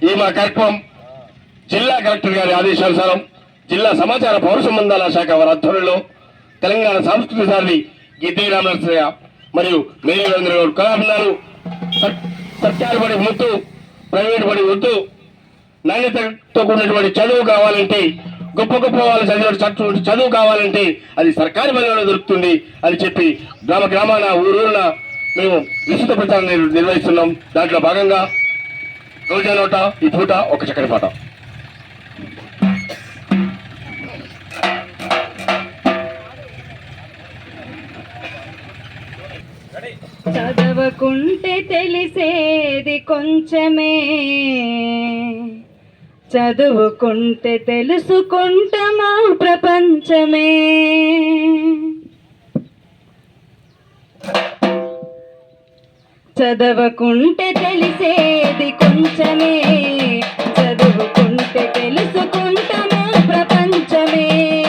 ఈ మా కార్యక్రమం జిల్లా కలెక్టర్ గారి ఆదేశానుసారం జిల్లా సమాచార పౌర సంబంధాల శాఖ వారి ఆధ్వర్యంలో తెలంగాణ సాంస్కృతిక సారి గిద్దే రామనరసయ్య మరియు మేయర్ రవీంద్ర గౌడ్ కళాభిందాలు సత్యాలు పడి ముత్తు ప్రైవేట్ పడి వద్దు నాణ్యతతో కూడినటువంటి చదువు కావాలంటే గొప్ప గొప్ప వాళ్ళు చదివిన చదువు చదువు కావాలంటే అది సర్కారీ బలంలో దొరుకుతుంది అని చెప్పి గ్రామ గ్రామాన ఊరూరున మేము విస్తృత ప్రచారం నిర్వహిస్తున్నాం. దాంట్లో భాగంగా రోజా నోట ఈ పూట ఒక చక్కని పాట. చదవకుంటే తెలిసేది కొంచెమే. చదువుకుంటే తెలుసుకుంటామా ప్రపంచమే. చదవకుంటే తెలిసేది కొంచెమే. చదువుకుంటే తెలుసుకుంటున్నా ప్రపంచమే.